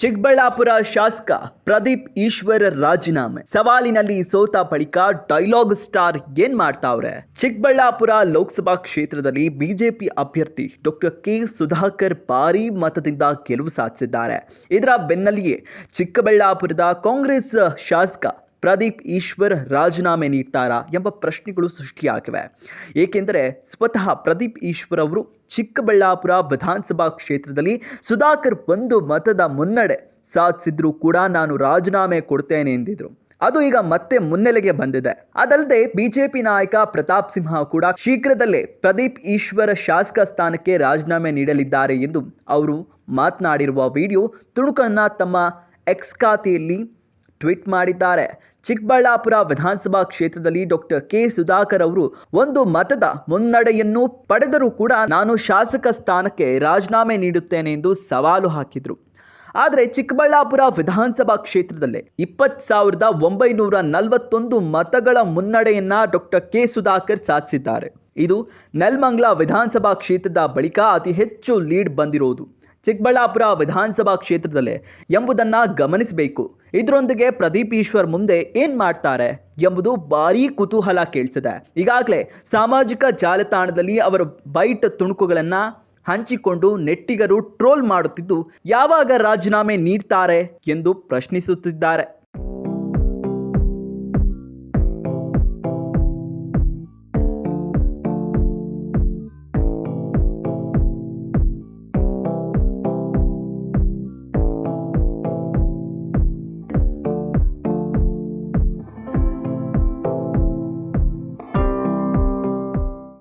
ಚಿಕ್ಕಬಳ್ಳಾಪುರ ಶಾಸಕ ಪ್ರದೀಪ್ ಈಶ್ವರ ರಾಜೀನಾಮೆ. ಸವಾಲಿನಲ್ಲಿ ಸೋತ ಬಳಿಕ ಡೈಲಾಗ್ ಸ್ಟಾರ್ ಏನ್ ಮಾಡ್ತಾವ್ರೆ? ಚಿಕ್ಕಬಳ್ಳಾಪುರ ಲೋಕಸಭಾ ಕ್ಷೇತ್ರದಲ್ಲಿ ಬಿಜೆಪಿ ಅಭ್ಯರ್ಥಿ ಡಾಕ್ಟರ್ ಕೆ ಸುಧಾಕರ್ ಭಾರಿ ಮತದಿಂದ ಗೆಲುವು ಸಾಧಿಸಿದ್ದಾರೆ. ಇದರ ಬೆನ್ನಲ್ಲಿಯೇ ಚಿಕ್ಕಬಳ್ಳಾಪುರದ ಕಾಂಗ್ರೆಸ್ ಶಾಸಕ ಪ್ರದೀಪ್ ಈಶ್ವರ್ ರಾಜೀನಾಮೆ ನೀಡ್ತಾರಾ ಎಂಬ ಪ್ರಶ್ನೆಗಳು ಸೃಷ್ಟಿಯಾಗಿವೆ. ಏಕೆಂದರೆ ಸ್ವತಃ ಪ್ರದೀಪ್ ಈಶ್ವರ್ ಅವರು ಚಿಕ್ಕಬಳ್ಳಾಪುರ ವಿಧಾನಸಭಾ ಕ್ಷೇತ್ರದಲ್ಲಿ ಸುಧಾಕರ್ ಒಂದು ಮತದ ಮುನ್ನಡೆ ಸಾಧಿಸಿದ್ರೂ ಕೂಡ ನಾನು ರಾಜೀನಾಮೆ ಕೊಡ್ತೇನೆ ಎಂದಿದ್ರು. ಅದು ಈಗ ಮತ್ತೆ ಮುನ್ನೆಲೆಗೆ ಬಂದಿದೆ. ಅದಲ್ಲದೆ ಬಿಜೆಪಿ ನಾಯಕ ಪ್ರತಾಪ್ ಸಿಂಹ ಕೂಡ ಶೀಘ್ರದಲ್ಲೇ ಪ್ರದೀಪ್ ಈಶ್ವರ ಶಾಸಕ ಸ್ಥಾನಕ್ಕೆ ರಾಜೀನಾಮೆ ನೀಡಲಿದ್ದಾರೆ ಎಂದು ಅವರು ಮಾತನಾಡಿರುವ ವಿಡಿಯೋ ತುಣುಕನ್ನ ತಮ್ಮ ಎಕ್ಸ್ ಖಾತೆಯಲ್ಲಿ ಟ್ವೀಟ್ ಮಾಡಿದ್ದಾರೆ. ಚಿಕ್ಕಬಳ್ಳಾಪುರ ವಿಧಾನಸಭಾ ಕ್ಷೇತ್ರದಲ್ಲಿ ಡಾಕ್ಟರ್ ಕೆ ಸುಧಾಕರ್ ಅವರು ಒಂದು ಮತದ ಮುನ್ನಡೆಯನ್ನು ಪಡೆದರೂ ಕೂಡ ನಾನು ಶಾಸಕ ಸ್ಥಾನಕ್ಕೆ ರಾಜೀನಾಮೆ ನೀಡುತ್ತೇನೆ ಎಂದು ಸವಾಲು ಹಾಕಿದರು. ಆದರೆ ಚಿಕ್ಕಬಳ್ಳಾಪುರ ವಿಧಾನಸಭಾ ಕ್ಷೇತ್ರದಲ್ಲೇ ಇಪ್ಪತ್ತು ಸಾವಿರದ ಒಂಬೈನೂರ ನಲವತ್ತೊಂದು ಮತಗಳ ಮುನ್ನಡೆಯನ್ನ ಡಾಕ್ಟರ್ ಕೆ ಸುಧಾಕರ್ ಸಾಧಿಸಿದ್ದಾರೆ. ಇದು ನೆಲ್ಮಂಗ್ಲಾ ವಿಧಾನಸಭಾ ಕ್ಷೇತ್ರದ ಬಳಿಕ ಅತಿ ಹೆಚ್ಚು ಲೀಡ್ ಬಂದಿರೋದು. ಚಿಕ್ಕಬಳ್ಳಾಪುರ ವಿಧಾನಸಭಾ ಕ್ಷೇತ್ರದಲ್ಲೇ ಎಂಬುದನ್ನು ಗಮನಿಸಬೇಕು. ಇದರೊಂದಿಗೆ ಪ್ರದೀಪ್ ಈಶ್ವರ್ ಮುಂದೆ ಏನು ಮಾಡ್ತಾರೆ ಎಂಬುದು ಭಾರೀ ಕುತೂಹಲ ಕೇಳಿಸಿದೆ. ಈಗಾಗಲೇ ಸಾಮಾಜಿಕ ಜಾಲತಾಣದಲ್ಲಿ ಅವರ ಬೈಟ್ ತುಣುಕುಗಳನ್ನು ಹಂಚಿಕೊಂಡು ನೆಟ್ಟಿಗರು ಟ್ರೋಲ್ ಮಾಡುತ್ತಿದ್ದು, ಯಾವಾಗ ರಾಜೀನಾಮೆ ನೀಡ್ತಾರೆ ಎಂದು ಪ್ರಶ್ನಿಸುತ್ತಿದ್ದಾರೆ.